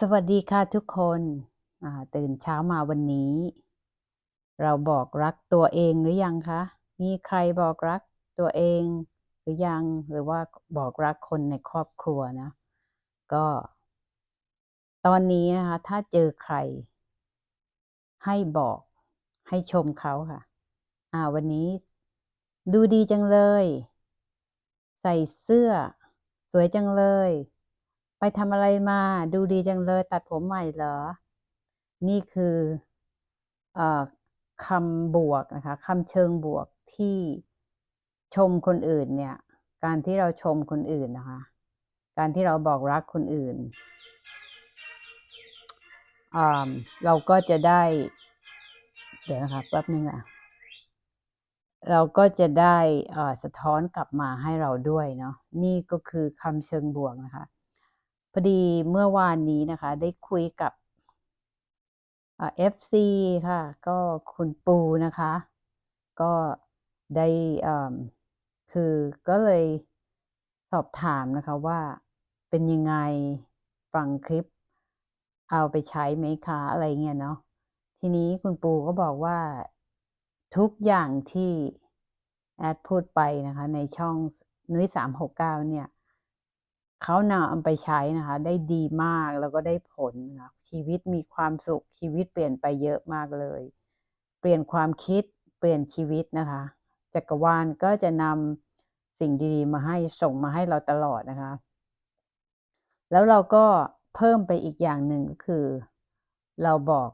สวัสดีค่ะทุกคนตื่นเช้ามาวันนี้ เราบอกรักตัวเองหรือยังคะ มีใครบอกรักตัวเองหรือยังหรือว่าบอกรักคนในครอบครัวนะ ก็ ตอนนี้นะคะ ถ้าเจอใคร ให้บอกให้ชมเขาค่ะอ่าวันนี้ดูดีจังเลย ใส่เสื้อ สวยจังเลย ไปทำอะไรมา ดูดีจังเลย ตัดผมใหม่เหรอ นี่คืออคำบวกนะคะคำเชิงบวกที่ชมคนอื่นเนี่ย การที่เราชมคนอื่นนะคะ การที่เราบอกรักคนอื่น เราก็จะได้ เดี๋ยวนะคะแป๊บนึงอะเราก็จะได้สะท้อนกลับมาให้เราด้วยเนาะนี่ก็คือคำเชิงบวกนะคะ พอดีเมื่อวานนี้นะคะ ได้คุยกับเอ่า FC ค่ะ ก็คุณปูนะคะ ก็ได้อ่าคือก็เลยสอบถามนะคะว่าเป็นยังไงฟังคลิป เอาไปใช้ไหมคะอะไรเงี้ยเนาะทีนี้คุณปูก็บอกว่าทุกอย่างที่แอดพูดไปนะคะ ในช่องนุ้ยสามหกเก้าเนี่ย เขานำเอาไปใช้นะคะ ได้ดีมากแล้วก็ได้ผลนะชีวิตมีความสุขชีวิตเปลี่ยนไปเยอะมากเลย เปลี่ยนความคิดเปลี่ยนชีวิตนะคะจักรวาลก็จะนำสิ่งดีๆ มาให้ส่งมาให้เราตลอดนะคะ แล้วเราก็เพิ่มไปอีกอย่างหนึ่งก็คือ เราบอก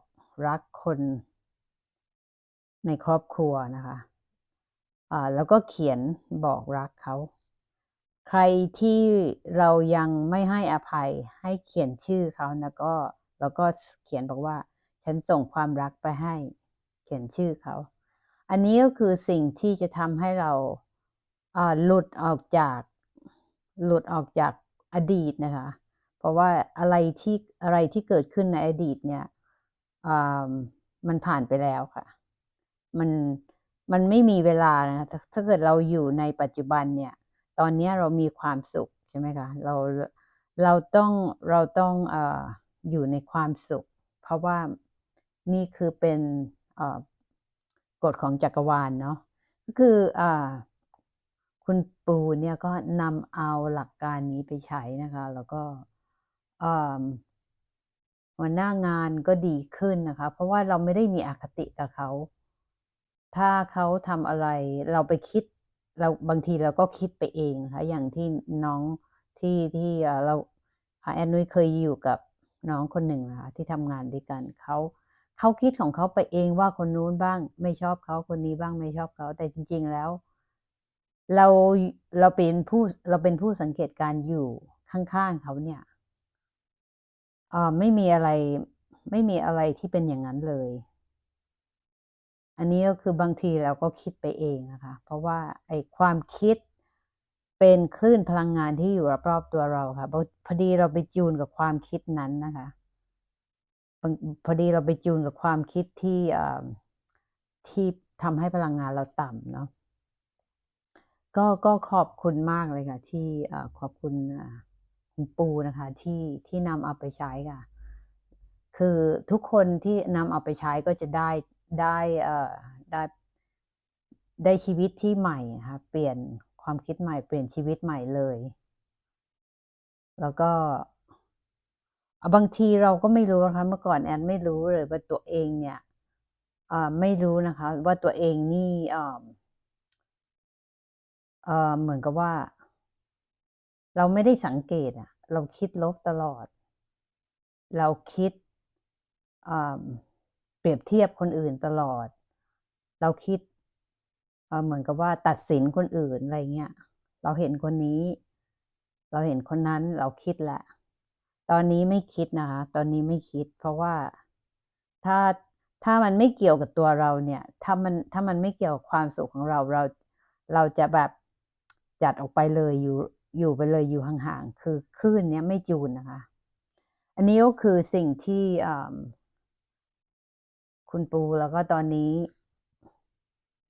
รักคนในครอบครัวนะคะอ่าแล้วก็เขียนบอกรักเขา ใครที่เรายังไม่ให้อภัยให้เขียนชื่อเขานะก็แล้วก็เขียนบอกว่า ฉันส่งความรักไปให้ เขียนชื่อเขา อันนี้ก็คือสิ่งที่จะทำให้เราหลุดออกจากหลุดออกจากอดีตนะคะ เพราะว่าอะไรที่อะไรที่เกิดขึ้นในอดีตเนี่ยมันผ่านไปแล้วค่ะ มันมันไม่มีเวลานะถ้าถ้าเกิดเราอยู่ในปัจจุบันเนี่ย ตอนนี้เรามีความสุขใช่ไหมคะเราเราต้องเราต้องออยู่ในความสุข เพราะว่านี่คือเป็นกฎของจักรวาลเนาะก็คืออคุณปูเนี่ยก็นำเอาหลักการนี้ไปใช้นะคะ แล้วก็อ่าหัวหน้างานก็ดีขึ้นนะคะ เพราะว่าเราไม่ได้มีอคติกับเขา ถ้าเขาทำอะไรเราไปคิด เราบางทีเราก็คิดไปเองนะคะอย่างที่น้องที่ที่เราแอนนุ้ยเคยอยู่กับน้องคนหนึ่งนะคะที่ทำงานด้วยกันเขาเขาคิดของเขาไปเองว่าคนนู้นบ้างไม่ชอบเขาคนนี้บ้างไม่ชอบเขาแต่จริง ๆแล้ว เราเราเป็นผู้เราเป็นผู้สังเกตการณ์อยู่ข้างๆเขาเนี่ยอ่อไม่มีอะไรไม่มีอะไรที่เป็นอย่างนั้นเลย อันนี้ก็คือบางทีเราก็คิดไปเองนะคะ เพราะว่าไอ้ความคิดเป็นคลื่นพลังงานที่อยู่รอบๆตัวเราค่ะพอดีเราไปจูนกับความคิดนั้นนะคะพอดีเราไปจูนกับความคิดที่ที่ทำให้พลังงานเราต่ำเนาะก็ก็ขอบคุณมากเลยค่ะ ที่ขอบคุณคุณปูนะคะ ที่ที่นำเอาไปใช้ค่ะ คือทุกคนที่นำเอาไปใช้ก็จะได้ ได้เอ่อได้ได้ชีวิตที่ใหม่นะคะเปลี่ยนความคิดใหม่เปลี่ยนชีวิตใหม่เลย แล้วก็บางทีเราก็ไม่รู้นะคะเมื่อก่อนแอนไม่รู้เลยว่าตัวเองเนี่ยอ่าไม่รู้นะคะ ว่าตัวเองนี่อ่าเอ่อเหมือนกับว่า เราไม่ได้สังเกตอะเราคิดลบตลอด เราคิดอ่า รียบเทียบคนอื่นตลอด เราคิดเเหมือนกับว่าตัดสินคนอื่นอะไรเงี้ย เราเห็นคนนี้ เราเห็นคนนั้นเราคิดแหละ ตอนนี้ไม่คิดนะคะ ตอนนี้ไม่คิด เพราะว่าถ้าถ้ามันไม่เกี่ยวกับตัวเราเนี่ย ถ้ามันถ้ามันไม่เกี่ยวกับความสุขของเราเรา เราจะแบบจัดออกไปเลยอยู่อยู่ไปเลยอยู่ห่างๆ คือคลื่นเนี้ยไม่จูนนะคะ อันนี้ก็คือสิ่งที่อ่า คุณปูแล้วก็ตอนนี้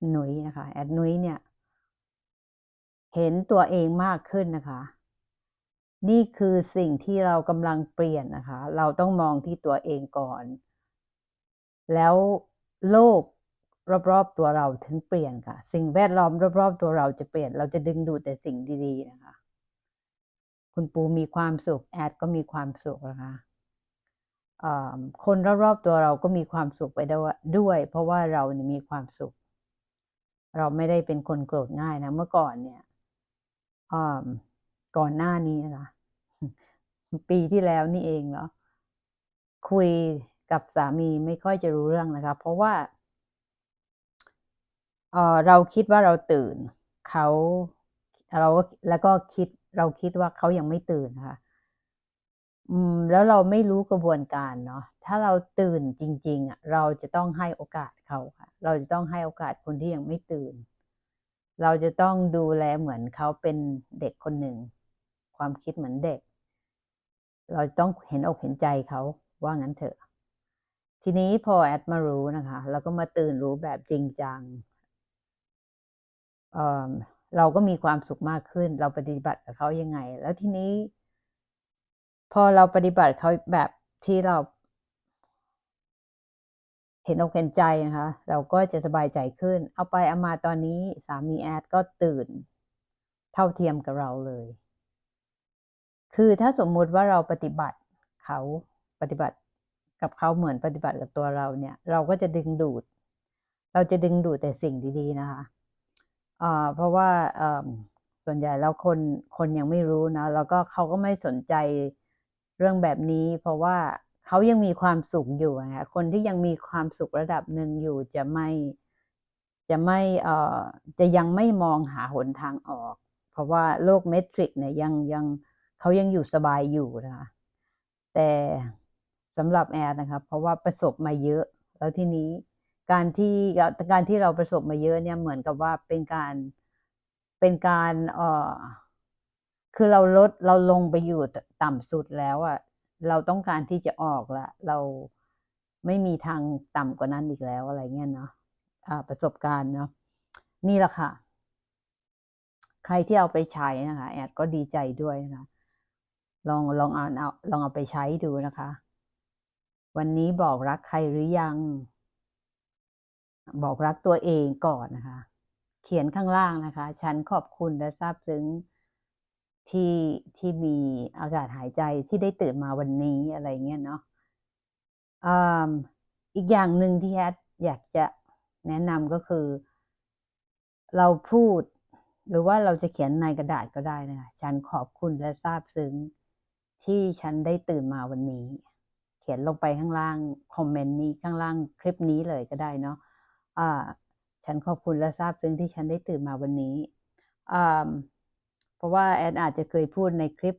หนุยนะคะ แอดนุยเนี่ย เห็นตัวเองมากขึ้นนะคะ นี่คือสิ่งที่เรากำลังเปลี่ยนนะคะ เราต้องมองที่ตัวเองก่อน แล้วโลกรอบๆตัวเราถึงเปลี่ยนค่ะ สิ่งแวดล้อมรอบๆตัวเราจะเปลี่ยน เราจะดึงดูดแต่สิ่งดีๆนะคะ คุณปูมีความสุข แอดก็มีความสุขนะคะอ่า คนรอบๆตัวเราก็มีความสุขไปด้วยวย เพราะว่าเรามีความสุข เราไม่ได้เป็นคนโกรธง่ายนะเมื่อก่อนเนี่ยก่อนหน้านี้นะปีที่แล้วนี่เองเนาะคุยกับสามีไม่ค่อยจะรู้เรื่องนะคะ เพราะว่าเออเราคิดว่าเราตื่นเขาเราก็แล้วก็คิดเราคิดว่าเขายังไม่ตื่นนะคะ อืมแล้วเราไม่รู้กระบวนการเนาะถ้าเราตื่นจริง ๆอะเราจะต้องให้โอกาสเขาค่ะ เราจะต้องให้โอกาสคนที่ยังไม่ตื่น เราจะต้องดูแลเหมือนเขาเป็นเด็กคนหนึ่ง ความคิดเหมือนเด็ก เราต้องเห็นอกเห็นใจเขาว่างั้นเถอะ ทีนี้พอแอดมารู้นะคะเราก็มาตื่นรู้แบบจริงจังเเราก็มีความสุขมากขึ้น เราปฏิบัติกับเขายังไง แล้วทีนี้ พอเราปฏิบัติเขาแบบที่เรา เห็นอกเห็นใจนะคะ เราก็จะสบายใจขึ้น เอาไปเอามาตอนนี้สามีแอดก็ตื่น เท่าเทียมกับเราเลย คือถ้าสมมุติว่าเราปฏิบัติเขาปฏิบัติกับเขาเหมือนปฏิบัติกับตัวเราเนี่ย เราก็จะดึงดูด เราจะดึงดูดแต่สิ่งดีๆนะคะเพราะว่าส่วนใหญ่แล้วคนคนยังไม่รู้นะแล้วก็เขาก็ไม่สนใจ เรื่องแบบนี้เพราะว่าเขายังมีความสุขอยู่นะคะคนที่ยังมีความสุขระดับหนึ่งอยู่จะไม่จะไม่เอ่อจะยังไม่มองหาหนทางออก เพราะว่าโลกเมตริกเนี่ยยังยังเขายังอยู่สบายอยู่นะคะแต่สำหรับแอร์นะครับเพราะว่าประสบมาเยอะ แล้วทีนี้การที่การที่เราประสบมาเยอะเนี่ยเหมือนกับว่าเป็นการเป็นการเอ่อ คือเราลดเราลงไปอยู่ต่ำสุดแล้วอะเราต้องการที่จะออกละเราไม่มีทางต่ำกว่านั้นอีกแล้วอะไรเงี้ยเนาะะประสบการณ์เนาะนี่แหละค่ะ ใครที่เอาไปใช้นะคะแอดก็ดีใจด้วยนะะลองลองเอาเอาลองเอาไปใช้ดูนะคะ วันนี้บอกรักใครหรือยัง บอกรักตัวเองก่อนนะคะ เขียนข้างล่างนะคะ ฉันขอบคุณและซาบซึ้ง ที่ที่มีอากาศหายใจที่ได้ตื่นมาวันนี้อะไรเงี้ยเนาะอีกอย่างหนึ่งที่แอดอยากจะแนะนำก็คือ เราพูด หรือว่าเราจะเขียนในกระดาษก็ได้นะคะฉันขอบคุณและซาบซึ้ง ที่ฉันได้ตื่นมาวันนี้ เขียนลงไปข้างล่างคอมเมนต์นี้ข้างล่างคลิปนี้เลยก็ได้เนาะอ่าฉันขอบคุณและซาบซึ้งที่ฉันได้ตื่นมาวันนี้อ เพราะว่าแอนอาจจะเคยพูดในคลิป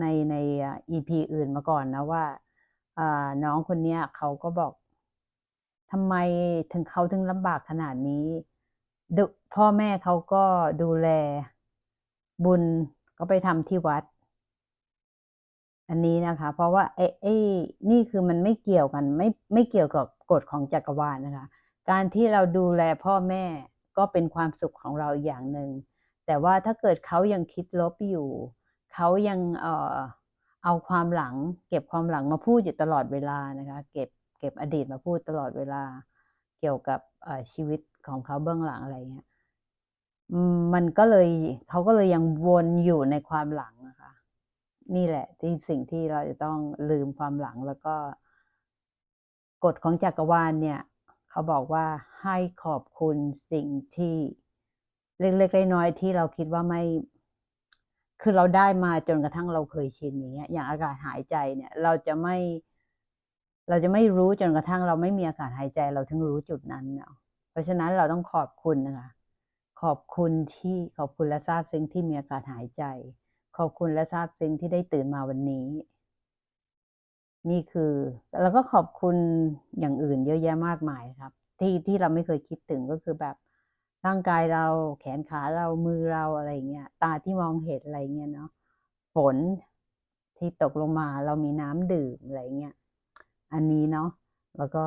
ในในอีพีอื่นมาก่อนนะว่าน้องคนนี้เขาก็บอกทำไมถึงเขาถึงลำบากขนาดนี้ พ่อแม่เขาก็ดูแลบุญก็ไปทำที่วัด อันนี้นะคะ เพราะว่าเอ้นี่คือมันไม่เกี่ยวกัน ไม่ไม่เกี่ยวกับกฎของจักรวาลนะคะ การที่เราดูแลพ่อแม่ก็เป็นความสุขของเราอีกอย่างหนึ่ง แต่ว่าถ้าเกิดเขายังคิดลบอยู่ เขายังเอ่อเอาความหลัง เก็บความหลังมาพูดอยู่ตลอดเวลานะคะ เก็บเก็บอดีตมาพูดตลอดเวลา เกี่ยวกับชีวิตของเขาเบื้องหลังอะไรเงี้ยมันก็เลยเขาก็เลยยังวนอยู่ในความหลังนะคะ นี่แหละที่สิ่งที่เราจะต้องลืมความหลังแล้วก็กฎของจักรวาลเนี่ย เขาบอกว่าให้ขอบคุณสิ่งที่ เล็กๆน้อยๆที่เราคิดว่าไม่คือเราได้มาจนกระทั่งเราเคยชินอย่างเงี้ย อย่างอากาศหายใจเนี่ย เราจะไม่ เราจะไม่รู้จนกระทั่งเราไม่มีอากาศหายใจ เราถึงรู้จุดนั้นเนาะเพราะฉะนั้นเราต้องขอบคุณนะคะขอบคุณที่ขอบคุณและทราบซึ้งที่มีอากาศหายใจ ขอบคุณและทราบซึ้งที่ได้ตื่นมาวันนี้ นี่คือแล้วก็ขอบคุณอย่างอื่นเยอะแยะมากมายครับ ที่ที่เราไม่เคยคิดถึงก็คือแบบ ร่างกายเราแขนขาเรามือเราอะไรเงี้ย ตาที่มองเห็นอะไรเงี้ยเนาะฝนที่ตกลงมาเรามีน้ำดื่มอะไรเงี้ยอันนี้เนาะแล้วก็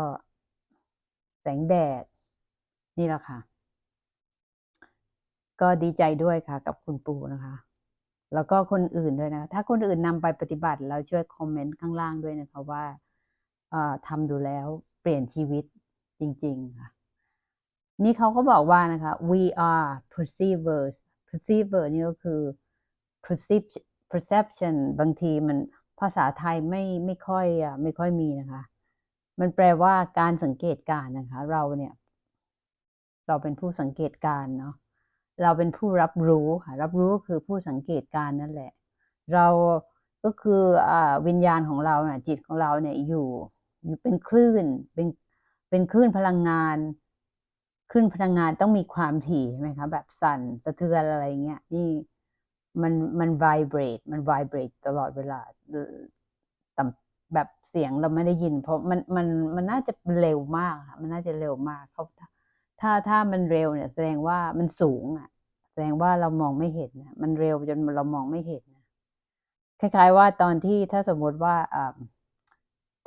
แสงแดด นี่แหละค่ะ ก็ดีใจด้วยค่ะ กับคุณปูนะคะ แล้วก็คนอื่นด้วยนะ ถ้าคนอื่นนำไปปฏิบัติแล้วช่วยคอมเมนต์ข้างล่างด้วยนะคะว่าเอ่อทำดูแล้วเปลี่ยนชีวิตจริง ๆ ค่ะ นี่เขาก็บอกว่านะคะ we are perceivers perceiver นี่ก็คือ perceive perception บางทีมันภาษาไทยไม่ไม่ค่อยอะไม่ค่อยมีนะคะ มันแปลว่าการสังเกตการนะคะ เราเนี่ย เราเป็นผู้สังเกตการเนาะเราเป็นผู้รับรู้ค่ะ รับรู้ก็คือผู้สังเกตการนั่นแหละ เราก็คืออ่าวิญญาณของเราเนี่ยจิตของเราเนี่ยอยู่ อยู่เป็นคลื่นเป็นเป็นคลื่นพลังงาน คลื่นพลังงานต้องมีความถี่ใช่ไหมคะแบบสั่นสะเทือนอะไรเงี้ยนี่มันมัน vibrate มัน vibrate ตลอดเวลาแต่แบบเสียงเราไม่ได้ยิน เพราะมันมันมันน่าจะเร็วมากค่ะมันน่าจะเร็วมากเขาถ้าถ้ามันเร็วเนี่ย แสดงว่ามันสูงอะ แสดงว่าเรามองไม่เห็นนะมันเร็วจนเรามองไม่เห็นนะคล้าย ๆ ว่าตอนที่ถ้าสมมติว่าอ่า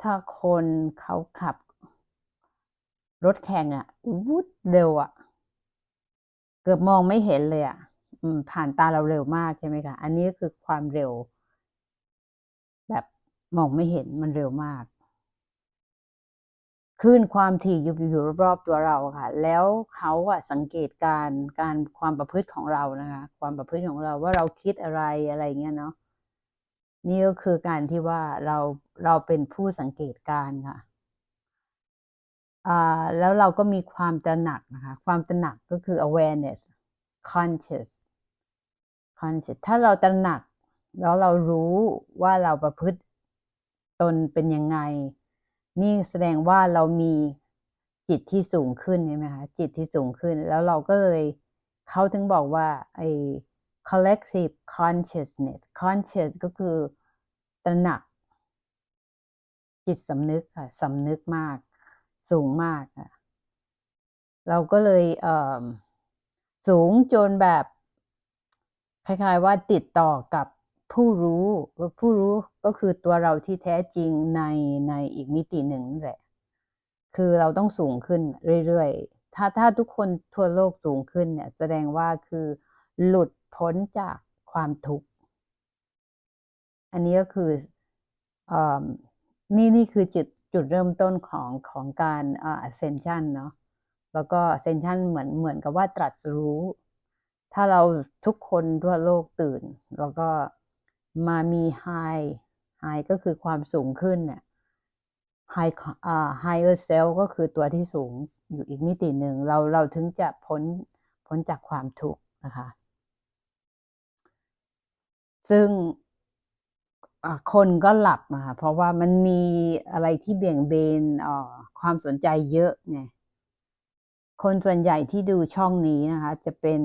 ถ้าคนเขาขับ รถแข่งอะวุดเร็วอะ เกือบมองไม่เห็นเลยอะผ่านตาเราเร็วมากใช่ไหมคะ อันนี้คือความเร็ว แบบมองไม่เห็นมันเร็วมากคลื่นความถี่อยู่อยู่รอบๆตัวเราค่ะ แล้วเขาอะสังเกตการการความประพฤติของเรานะคะ ความประพฤติของเราว่าเราคิดอะไรอะไรเงี้ยเนาะนี่ก็คือการที่ว่าเราเราเป็นผู้สังเกตการค่ะ แล้วเราก็มีความตระหนักนะคะ ความตระหนักก็คือ awareness conscious conscious ถ้าเราตระหนัก แล้วเรารู้ว่าเราประพฤติตนเป็นยังไง นี่แสดงว่าเรามีจิตที่สูงขึ้นใช่ไหมคะจิตที่สูงขึ้น แล้วเราก็เลยเขาถึงบอกว่าไอ้ collective consciousness conscious ก็คือตระหนัก จิตสำนึกค่ะสำนึกมาก สูงมากค่ะเราก็เลยเอ่อสูงจนแบบคล้ายๆว่าติดต่อกับผู้รู้ผู้รู้ก็คือตัวเราที่แท้จริงในในอีกมิติหนึ่งแหละ คือเราต้องสูงขึ้นเรื่อยๆ ถ้าถ้าทุกคนทั่วโลกสูงขึ้นเนี่ย แสดงว่าคือหลุดพ้นจากความทุกข์ อันนี้ก็คืออนี่นี่คือจุด จุดเริ่มต้นของของการอ่า ascension เนาะแล้วก็ ascension เหมือนเหมือนกับว่าตรัสรู้ ถ้าเราทุกคนทั่วโลกตื่น แล้วก็มามี high high ก็คือความสูงขึ้นเนี่ย high อ่า higher self ก็คือตัวที่สูงอยู่อีกมิติหนึ่งเราเราถึงจะพ้นพ้นจากความทุกข์นะคะ ซึ่ง คนก็หลับนะคะเพราะว่ามันมีอะไรที่เบี่ยงเบนความสนใจเยอะไงคนส่วนใหญ่ที่ดูช่องนี้นะคะ จะเป็น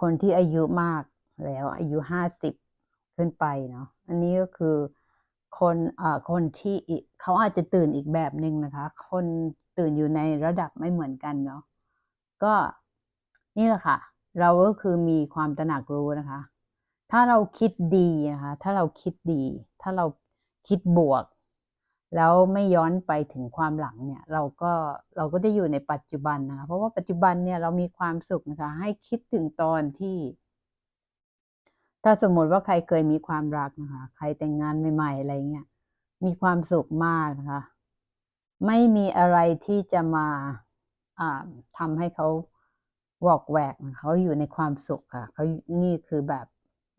คนที่อายุมากแล้ว อายุห้าสิบขึ้นไปเนาะอันนี้ก็คือคนอ่าคนที่เขาอาจจะตื่นอีกแบบหนึ่งนะคะ คนตื่นอยู่ในระดับไม่เหมือนกันเนาะก็นี่แหละค่ะ เราก็คือมีความตระหนักรู้นะคะ ถ้าเราคิดดีนะคะถ้าเราคิดดี ถ้าเราคิดบวก แล้วไม่ย้อนไปถึงความหลังเนี่ยเราก็เราก็ได้อยู่ในปัจจุบันนะคะเพราะว่าปัจจุบันเนี่ยเรามีความสุขนะคะให้คิดถึงตอนที่ ถ้าสมมติว่าใครเคยมีความรักนะคะใครแต่งงานใหม่ๆอะไรเงี้ยมีความสุขมากนะคะ ไม่มีอะไรที่จะมาทำให้เขาวอกแวกเขาอยู่ในความสุขค่ะเขานี่คือแบบ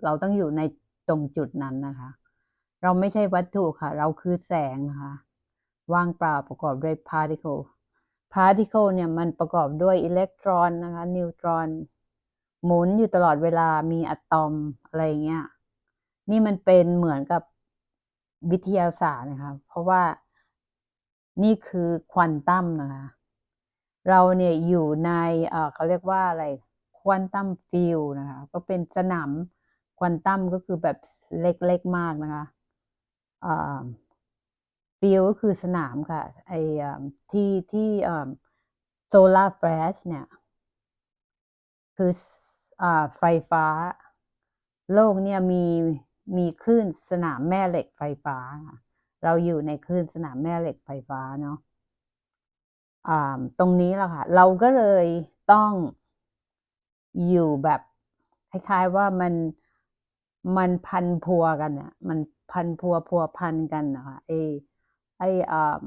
เราต้องอยู่ในตรงจุดนั้นนะคะ เราไม่ใช่วัตถุค่ะ เราคือแสงนะคะ ว่างเปล่าประกอบด้วย particle particle เนี่ยมันประกอบด้วยอิเล็กตรอนนะคะ นิวตรอน หมุนอยู่ตลอดเวลามีอะตอมอะไรเงี้ย นี่มันเป็นเหมือนกับวิทยาศาสตร์นะคะ เพราะว่านี่คือควอนตัมนะคะ เราเนี่ยอยู่ใน เออเขาเรียกว่าอะไร ควอนตัมฟิลนะคะ ก็เป็นสนาม ควอนตัมก็คือแบบเล็กๆมากนะคะฟิลก็คือสนามค่ะไอที่ที่โซลาร์แฟลชเนี่ย คือไฟฟ้า โลกเนี่ยมีมีคลื่นสนามแม่เหล็กไฟฟ้า เราอยู่ในคลื่นสนามแม่เหล็กไฟฟ้าเนาะตรงนี้แหละค่ะ เราก็เลยต้องอยู่แบบคล้ายๆว่ามัน มันพันพัวกันเนี่ยมันพันพัวพัวพันกันนะคะไอไออ่า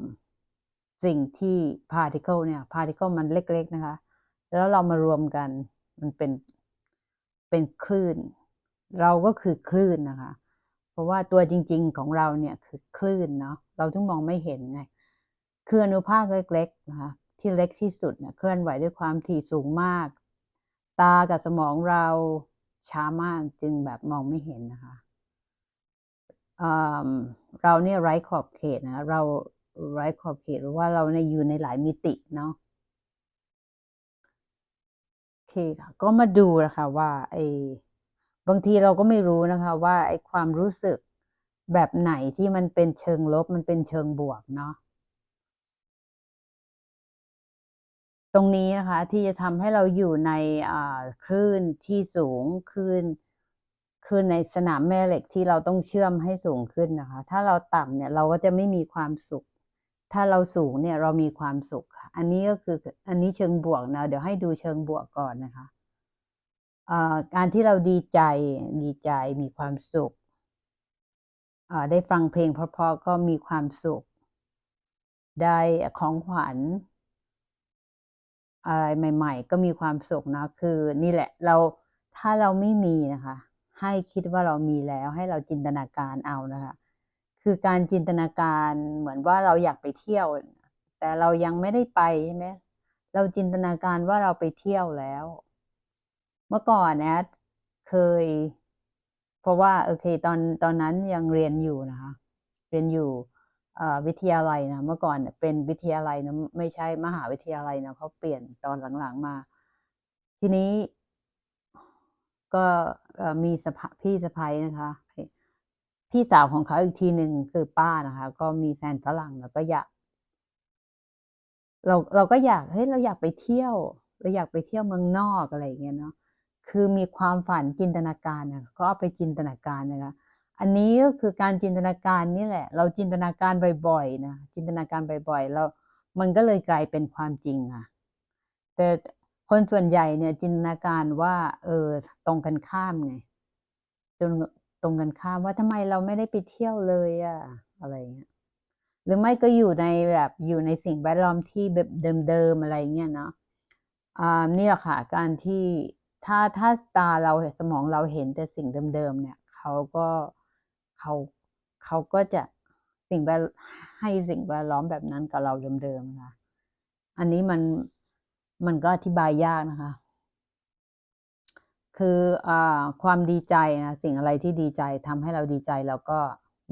สิ่งที่ particle เนี่ย particle มันเล็ก ๆ นะคะ แล้วเรามารวมกัน มันเป็น เป็นคลื่น เราก็คือคลื่นนะคะ เพราะว่าตัวจริง ๆ ของเราเนี่ยคือคลื่นเนาะ เราถึงมองไม่เห็นไง คืออนุภาคเล็กๆนะคะ ที่เล็กที่สุดเนี่ยเคลื่อนไหวด้วยความถี่สูงมาก ตากับสมองเรา ช้ามากจึงแบบมองไม่เห็นนะคะอ่าเราเนี่ยไร้ขอบเขตนะเราไร้ขอบเขตหรือว่าเราในอยู่ในหลายมิติเนาะโอเคค่ะก็มาดูนะคะว่าไอ้บางทีเราก็ไม่รู้นะคะ ว่าไอ้ความรู้สึกแบบไหนที่มันเป็นเชิงลบมันเป็นเชิงบวกเนาะ ตรงนี้นะคะที่จะทำให้เราอยู่ในคลื่นที่สูงคลื่นคลื่นในสนามแม่เหล็กที่เราต้องเชื่อมให้สูงขึ้นนะคะ ถ้าเราต่ำเนี่ยเราก็จะไม่มีความสุข ถ้าเราสูงเนี่ยเรามีความสุข อันนี้ก็คืออันนี้เชิงบวกนะเดี๋ยวให้ดูเชิงบวกก่อนนะคะการที่เราดีใจดีใจมีความสุขได้ฟังเพลงเพราะๆก็มีความสุข ได้ของขวัญ อะไรใหม่ ๆ ก็มีความสุขนะคือนี่แหละเราถ้าเราไม่มีนะคะ ให้คิดว่าเรามีแล้วให้เราจินตนาการเอานะคะ คือการจินตนาการเหมือนว่าเราอยากไปเที่ยว แต่เรายังไม่ได้ไปใช่ไหมเราจินตนาการว่าเราไปเที่ยวแล้ว เมื่อก่อนแอดเคย เพราะว่าโอเค ตอนตอนนั้นยังเรียนอยู่นะคะ เรียนอยู่ วิทยาลัยนะเมื่อก่อนเป็นวิทยาลัยนะไม่ใช่มหาวิทยาลัยนะเขาเปลี่ยนตอนหลังๆมา ทีนี้ ก็มีสภพี่สะพ้ยนะคะ พี่สาวของเขาอีกทีหนึ่งคือป้านะคะ ก็มีแฟนฝรั่งแล้วก็อยากเราเราก็อยากเฮ้ยเราอยากไปเที่ยว เราอยากไปเที่ยวเมืองนอกอะไรอย่างเงี้ยเนาะคือมีความฝันจินตนาการนะก็เอาไปจินตนาการนะคะ อันนี้ก็คือการจินตนาการนี่แหละ เราจินตนาการบ่อยๆนะจินตนาการบ่อยๆแล้วมันก็เลยกลายเป็นความจริงค่ะแต่คนส่วนใหญ่เนี่ยจินตนาการว่า เออตรงกันข้ามไงจนตรงกันข้ามว่าทำไมเราไม่ได้ไปเที่ยวเลยอะอะไรเงี้ยหรือไม่ก็อยู่ในแบบอยู่ในสิ่งแวดล้อมที่แบบเดิมๆอะไรเงี้ยเนาะอ่านี่แหละค่ะการที่ถ้าถ้าตาเราสมองเราเห็นแต่สิ่งเดิมๆเนี่ยเขาก็ เขาเขาก็จะสิ่งแวดให้สิ่งแวดล้อมแบบนั้นกับเราเดิมๆค่ะ อันนี้มันมันก็อธิบายยากนะคะ คืออความดีใจนะสิ่งอะไรที่ดีใจทำให้เราดีใจแล้วก็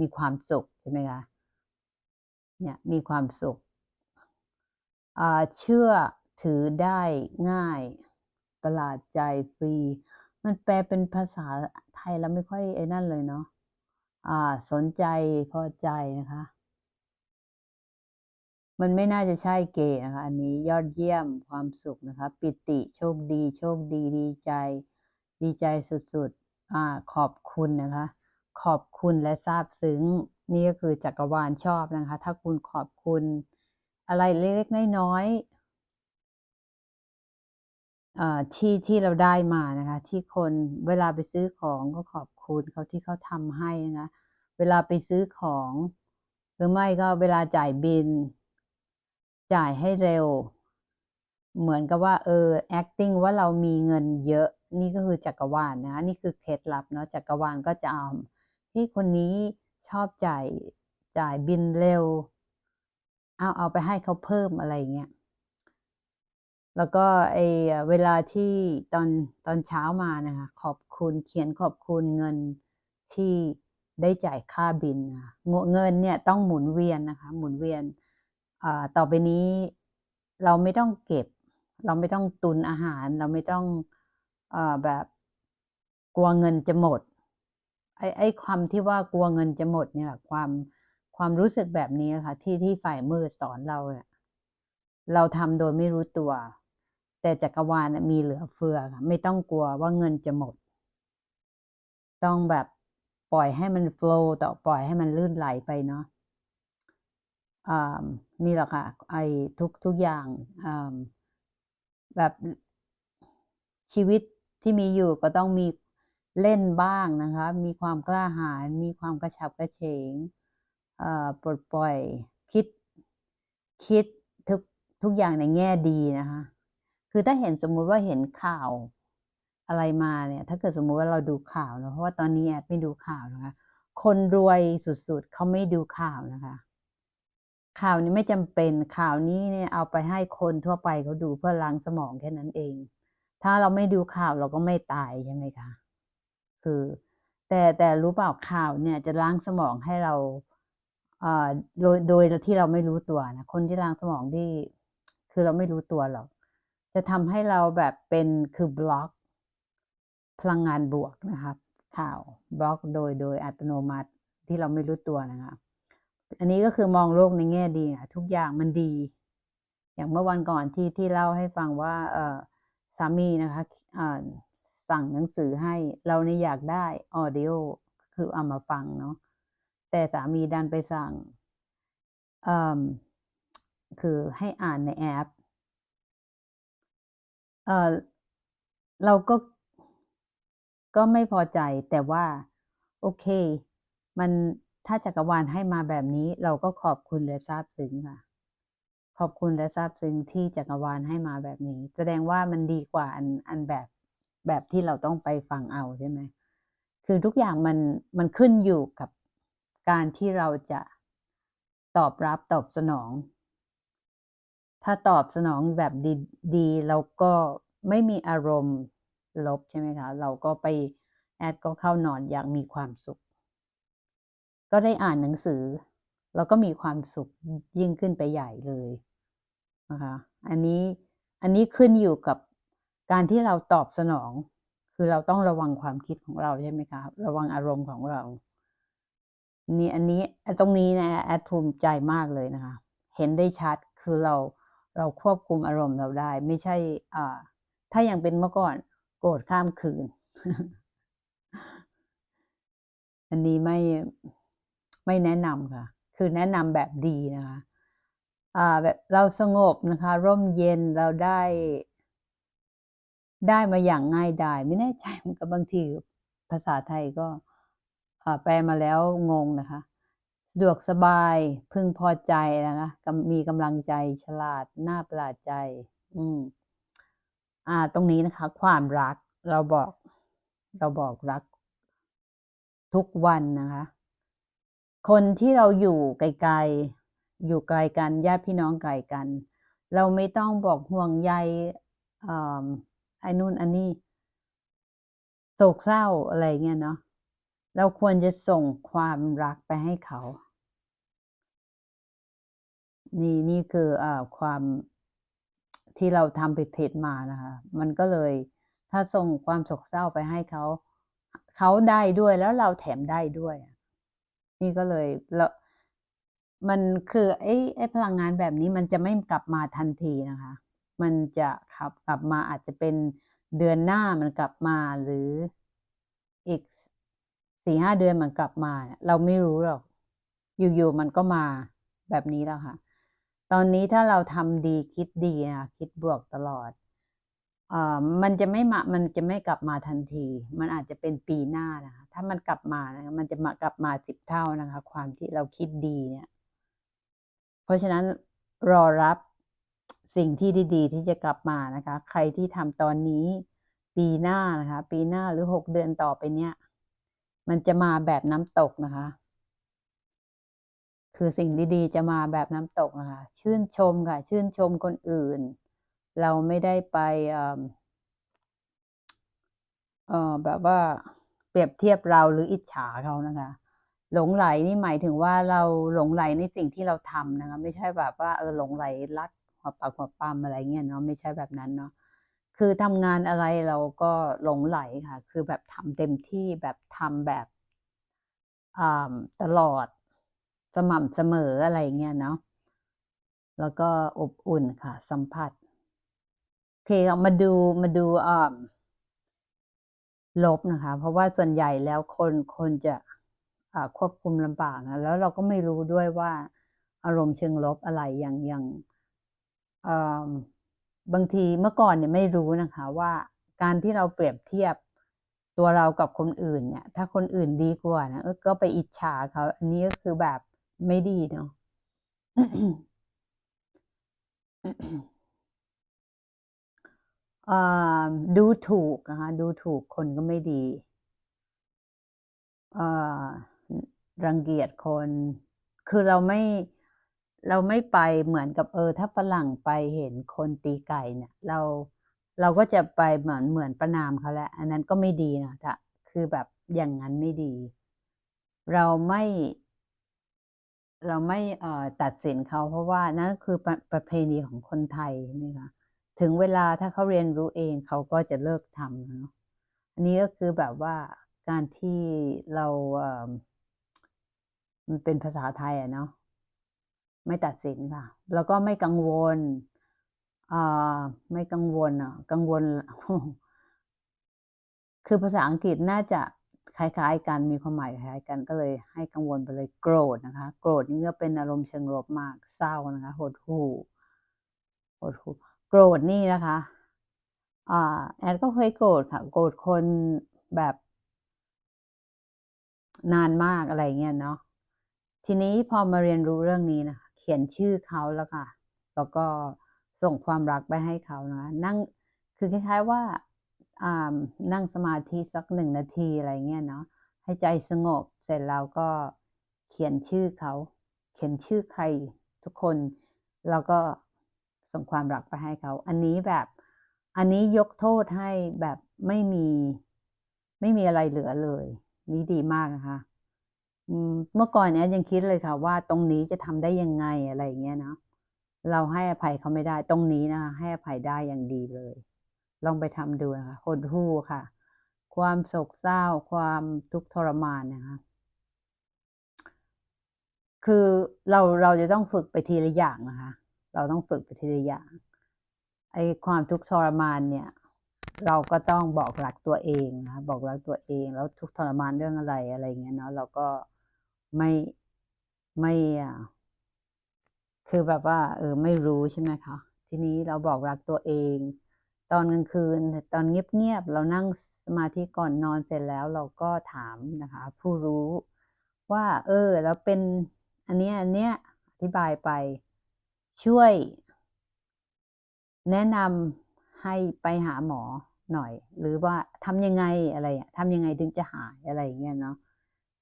มีความสุขใช่ไหมคะเนี่ยมีความสุขเชื่อถือได้ง่ายประหลาดใจฟรี มันแปลเป็นภาษาไทยแล้วไม่ค่อยไอ้นั่นเลยเนาะ สนใจพอใจนะคะ มันไม่น่าจะใช่เกย์นะคะ อันนี้ยอดเยี่ยมความสุขนะคะ ปิติโชคดี โชคดีดีใจ ดีใจสุดๆอขอบคุณนะคะ ขอบคุณและซาบซึ้ง นี่ก็คือจักรวาลชอบนะคะ ถ้าคุณขอบคุณ อะไรเล็กๆน้อยๆที่ที่เราได้มานะคะ ที่คนเวลาไปซื้อของก็ขอบ คุณเขาที่เขาทำให้นะ เวลาไปซื้อของ หรือไม่ก็เวลาจ่ายบิน จ่ายให้เร็ว เหมือนกับว่าเออ acting ว่าเรามีเงินเยอะนี่ก็คือจักรวาลนะนี่คือเคล็ดลับเนาะจักรวาลก็จะเอาที่คนนี้ชอบจ่ายจ่ายบินเร็ว เอาเอาไปให้เขาเพิ่มอะไรเงี้ย แล้วก็ไอเวลาที่ตอนตอนเช้ามานะคะ ขอบคุณเขียนขอบคุณเงินที่ได้จ่ายค่าบินนะเงินเนี่ยต้องหมุนเวียนนะคะ หมุนเวียนต่อไปนี้เราไม่ต้องเก็บ เราไม่ต้องตุนอาหาร เราไม่ต้องอแบบกลัวเงินจะหมด ไอ้ไอ้ความที่ว่ากลัวเงินจะหมดเนี่ยความความรู้สึกแบบนี้ค่ะที่ที่ฝ่ายมืดสอนเราเนี่ยเราทำโดยไม่รู้ตัว แต่จักรวาลมีเหลือเฟือค่ะไม่ต้องกลัวว่าเงินจะหมด ต้องแบบปล่อยให้มันโฟล์ต่อปล่อยให้มันลื่นไหลไปเนาะนี่แหละค่ะ ไอ้ทุกทุกอย่างแบบชีวิตที่มีอยู่ก็ต้องมีเล่นบ้างนะคะ มีความกล้าหาญมีความกระฉับกระเฉงปลดปล่อยคิดคิดทุกทุกอย่างในแง่ดีนะคะ คือถ้าเห็นสมมุติว่าเห็นข่าวอะไรมาเนี่ย ถ้าเกิดสมมุติว่าเราดูข่าวเนาะเพราะว่าตอนนี้แอดไม่ดูข่าวนะคะ คนรวยสุดๆเขาไม่ดูข่าวนะคะ ข่าวนี้ไม่จำเป็นข่าวนี้เนี่ยเอาไปให้คนทั่วไปเขาดูเพื่อล้างสมองแค่นั้นเอง ถ้าเราไม่ดูข่าวเราก็ไม่ตายใช่ไหมคะ คือ แต่แต่รู้เปล่าข่าวเนี่ยจะล้างสมองให้เราเอ่อโดยโดยที่เราไม่รู้ตัวนะคนที่ล้างสมองที่คือเราไม่รู้ตัวหรอก จะทำให้เราแบบเป็นคือบล็อก พลังงานบวกนะครับข่าวบล็อกโดยโดยอัตโนมัติที่เราไม่รู้ตัวนะคะอันนี้ก็คือมองโลกในแง่ดีค่ะทุกอย่างมันดี อย่างเมื่อวันก่อนที่ที่เล่าให้ฟังว่าเออสามีนะคะเออสั่งหนังสือให้เราเนี่ยอยากได้ออดิโอคือเอามาฟังเนาะแต่สามีดันไปสั่งเออคือให้อ่านในแอป เออ เราก็ ก็ไม่พอใจ แต่ว่า โอเค มัน ถ้าจักรวาลให้มาแบบนี้ เราก็ขอบคุณและซาบซึ้งค่ะ ขอบคุณและซาบซึ้งที่จักรวาลให้มาแบบนี้ แสดงว่ามันดีกว่าอัน อันแบบ แบบที่เราต้องไปฟังเอาใช่ไหม คือทุกอย่างมัน มันขึ้นอยู่กับการที่เราจะตอบรับตอบสนอง ถ้าตอบสนองแบบดีดีเราก็ไม่มีอารมณ์ลบใช่ไหมคะ เราก็ไปแอดก็เข้านอนอย่างมีความสุข ก็ได้อ่านหนังสือ แล้วก็มีความสุขยิ่งขึ้นไปใหญ่เลยนะคะอันนี้อันนี้ขึ้นอยู่กับการที่เราตอบสนอง คือเราต้องระวังความคิดของเราใช่ไหมคะระวังอารมณ์ของเรา นี่อันนี้ตรงนี้นะแอดภูมิใจมากเลยนะคะ เห็นได้ชัดคือเรา เราควบคุมอารมณ์เราได้ ไม่ใช่อ่าถ้ายังเป็นเมื่อก่อน โกรธข้ามคืน อันนี้ไม่ไม่แนะนำค่ะ คือแนะนำแบบดีนะคะอ่าแบบเราสงบนะคะ ร่มเย็นเราได้ ได้มาอย่างง่ายดายไม่แน่ใจมันกับบางทีภาษาไทยก็อ่าแปลมาแล้วงงนะคะ ดวกสบายพึงพอใจนะคะมีกำลังใจฉลาดน่าประหลาดใจ อืม อ่า ตรงนี้นะคะ ความรักเราบอก เราบอกรัก ทุกวันนะคะ คนที่เราอยู่ไกลๆอยู่ไกลกันญาติพี่น้องไกลกัน เราไม่ต้องบอกห่วงใยอ่อไอ้นู่นอันนี้โศกเศร้าอะไรเงี้ยเนาะเราควรจะส่งความรักไปให้เขา นี่นี่คืออ่าความที่เราทำผิดๆมานะคะ มันก็เลยถ้าส่งความโศกเศร้าไปให้เขาเขาได้ด้วยแล้วเราแถมได้ด้วย นี่ก็เลยแล้วมันคือไอ้ไอ้พลังงานแบบนี้มันจะไม่กลับมาทันทีนะคะ มันจะขับกลับมาอาจจะเป็นเดือนหน้ามันกลับมาหรืออีกสี่ห้าเดือนมันกลับมา เราไม่รู้หรอก อยู่ๆมันก็มาแบบนี้แล้วค่ะ ตอนนี้ถ้าเราทำดีคิดดีนะคิดบวกตลอดเอ่อมันจะไม่มามันจะไม่กลับมาทันที มันอาจจะเป็นปีหน้านะคะ ถ้ามันกลับมานะมันจะมากลับมาสิบเท่านะคะ ความที่เราคิดดีเนี่ย เพราะฉะนั้นรอรับสิ่งที่ดี ๆ ที่จะกลับมานะคะ ใครที่ทำตอนนี้ปีหน้านะคะ ปีหน้าหรือหกเดือนต่อไปเนี่ย มันจะมาแบบน้ำตกนะคะ คือสิ่งดีๆ จะมาแบบน้ำตกนะคะชื่นชมค่ะ ชื่นชมคนอื่น เราไม่ได้ไปแบบว่าเปรียบเทียบเราหรืออิจฉาเขานะคะ หลงไหลนี่หมายถึงว่าเราหลงไหลในสิ่งที่เราทำนะคะ ไม่ใช่แบบว่าเออหลงไหลรักหัวปักหัวปั๊มอะไรเงี้ยเนาะไม่ใช่แบบนั้นเนาะคือทำงานอะไรเราก็หลงไหลค่ะ คือแบบทำเต็มที่แบบทำแบบตลอด สม่ำเสมออะไรเงี้ยเนาะแล้วก็อบอุ่นค่ะ สัมผัสโอเคค่ะมาดูมาดูอ่าลบนะคะ เพราะว่าส่วนใหญ่แล้วคนคนจะควบคุมลำบากนะแล้วเราก็ไม่รู้ด้วยว่า อารมณ์เชิงลบอะไรอย่างอย่างบางทีเมื่อก่อนเนี่ยไม่รู้นะคะ ว่าการที่เราเปรียบเทียบตัวเรากับคนอื่นเนี่ย ถ้าคนอื่นดีกว่านะก็ไปอิจฉาเขา อันนี้ก็คือแบบ ไม่ดีเนาะอ่าดูถูกนะคะดูถูกคนก็ไม่ดีอ่ารังเกียจคน คือเราไม่เราไม่ไปเหมือนกับเออ ถ้าฝรั่งไปเห็นคนตีไก่เนี่ย เราเราก็จะไปเหมือนเหมือนประนามเขาแหละ อันนั้นก็ไม่ดีนะถ้าคือแบบอย่างนั้นไม่ดี เราไม่ เราไม่ตัดสินเขาเพราะว่านั่นคือประประเพณีของคนไทยใช่ไหมคะถึงเวลาถ้าเขาเรียนรู้เองเขาก็จะเลิกทำเนาะอันนี้ก็คือแบบว่าการที่เรามันเป็นภาษาไทยอะเนาะไม่ตัดสินค่ะ แล้วก็ไม่กังวลอ่าไม่กังวลอะ กังวล คือภาษาอังกฤษน่าจะ คล้ายๆกันมีความหมายคล้ายกันก็เลยให้กังวลไปเลยโกรธนะคะ โกรธนี่ก็เป็นอารมณ์เชิงลบมากเศร้านะคะหดหู่หดหู่โกรธนี่นะคะอ่าแอดก็เคยโกรธค่ะ โกรธคนแบบนานมากอะไรเงี้ยเนาะทีนี้พอมาเรียนรู้เรื่องนี้นะคะเขียนชื่อเขาแล้วค่ะ แล้วก็ส่งความรักไปให้เขานะนั่งคือคล้ายๆว่า นั่งสมาธิสักหนึ่งนาทีอะไรเงี้ยเนาะให้ใจสงบเสร็จแล้วก็เขียนชื่อเขา เขียนชื่อใครทุกคนแล้วก็ส่งความรักไปให้เขา อันนี้แบบอันนี้ยกโทษให้แบบไม่มีไม่มีอะไรเหลือเลย นี่ดีมากนะคะเมื่อก่อนเนี้ยยังคิดเลยค่ะ ว่าตรงนี้จะทำได้ยังไงอะไรอย่างเงี้ยเนาะเราให้อภัยเขาไม่ได้ตรงนี้นะคะให้อภัยได้อย่างดีเลย ลองไปทำดูนะคะหดหู่ค่ะ ความโศกเศร้า ความทุกข์ทรมานนะคะคือเราเราจะต้องฝึกไปทีละอย่างนะคะ เราต้องฝึกไปทีละอย่างไอ้ความทุกข์ทรมานเนี่ย เราก็ต้องบอกรักตัวเองนะคะบอกรักตัวเอง แล้วทุกข์ทรมานเรื่องอะไรอะไรเงี้ยเนาะเราก็ไม่ไม่อะคือแบบว่า เออไม่รู้ใช่ไหมคะทีนี้เราบอกรักตัวเอง ตอนกลางคืน ตอนเงียบๆเรานั่งสมาธิก่อนนอนเสร็จแล้วเราก็ถามนะคะ ผู้รู้ว่า เออ แล้วเป็นอันเนี้ยอันเนี้ยอธิบายไปช่วย แนะนำให้ไปหาหมอหน่อย หรือว่าทำยังไงอะไรทำยังไงถึงจะหายอะไรอย่างเงี้ยเนาะ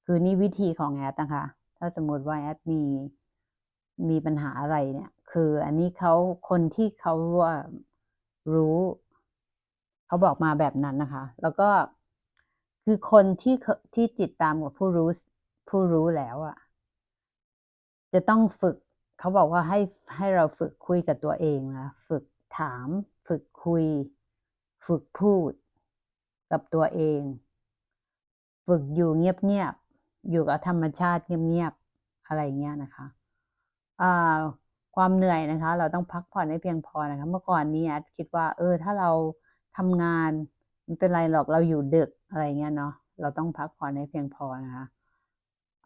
คือนี่วิธีของแอดนะคะ ถ้าสมมติว่าแอดมีมีปัญหาอะไรเนี่ย คืออันนี้เขาคนที่เขาว่ารู้ เขาบอกมาแบบนั้นนะคะ แล้วก็คือคนที่ที่ติดตามกับผู้รู้ผู้รู้แล้วอะจะต้องฝึก เขาบอกว่าให้ให้เราฝึกคุยกับตัวเองนะฝึกถาม ฝึกคุย ฝึกพูด กับตัวเอง ฝึกอยู่เงียบๆอยู่กับธรรมชาติเงียบๆอะไรเงี้ยนะคะอ่าความเหนื่อยนะคะ เราต้องพักผ่อนให้เพียงพอนะคะ เมื่อก่อนนี้แอดคิดว่า เออ ถ้าเรา ทำงานไม่เป็นไรหรอกเราอยู่ดึกอะไรเงี้ยเนาะเราต้องพักผ่อนให้เพียงพอนะคะ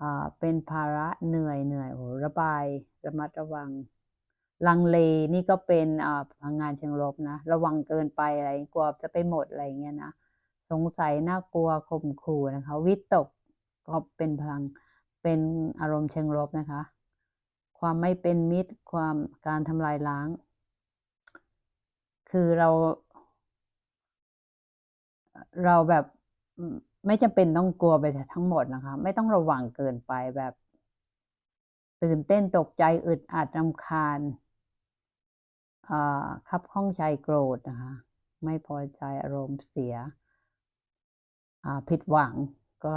อ่าเป็นภาระเหนื่อยเหนื่อยโอ้ระบายระมัดระวัง ลังเลนี่ก็เป็นอ่าพลังงานเชิงลบนะระวังเกินไปอะไรกลัวจะไปหมดอะไรเงี้ยนะสงสัยน่ากลัวข่มขู่นะคะวิตกก็เป็นพลังเป็นอารมณ์เชิงลบนะคะ ความไม่เป็นมิตรความการทำลายล้าง คือเรา เราแบบไม่จำเป็นต้องกลัวไปทั้งหมดนะคะ ไม่ต้องระวังเกินไปแบบ ตื่นเต้นตกใจอึดอัดรำคาญคับข้องใจโกรธนะคะ ไม่พอใจอารมณ์เสียผิดหวังก็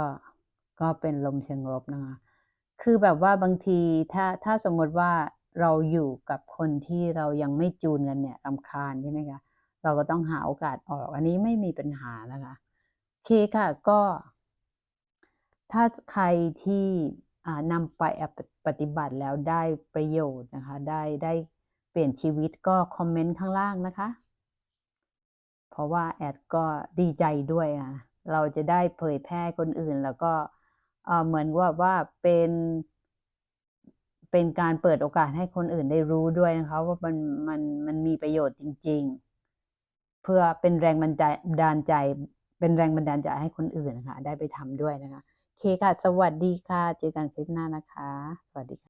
ก็เป็นลมเชิงลบนะคะ คือแบบว่าบางทีถ้าถ้าสมมติว่าเราอยู่กับคนที่เรายังไม่จูนกันเนี่ยรำคาญใช่ไหมคะ เราก็ต้องหาโอกาสออก อันนี้ไม่มีปัญหานะคะโอเคค่ะก็ ถ้าใครที่นำไปปฏิบัติแล้วได้ประโยชน์นะคะ ได้ได้เปลี่ยนชีวิตก็คอมเมนต์ข้างล่างนะคะ เพราะว่าแอดก็ดีใจด้วยอะเราจะได้เผยแพร่คนอื่น แล้วก็เหมือนว่าว่าเป็นเป็นการเปิดโอกาสให้คนอื่นได้รู้ด้วยนะคะ ว่ามันมันมันมีประโยชน์จริง ๆ เพื่อเป็นแรงบันดาลใจ เป็นแรงบันดาลใจให้คนอื่นนะคะได้ไปทำด้วยนะคะ โอเคค่ะ สวัสดีค่ะ เจอกันคลิปหน้านะคะ สวัสดีค่ะ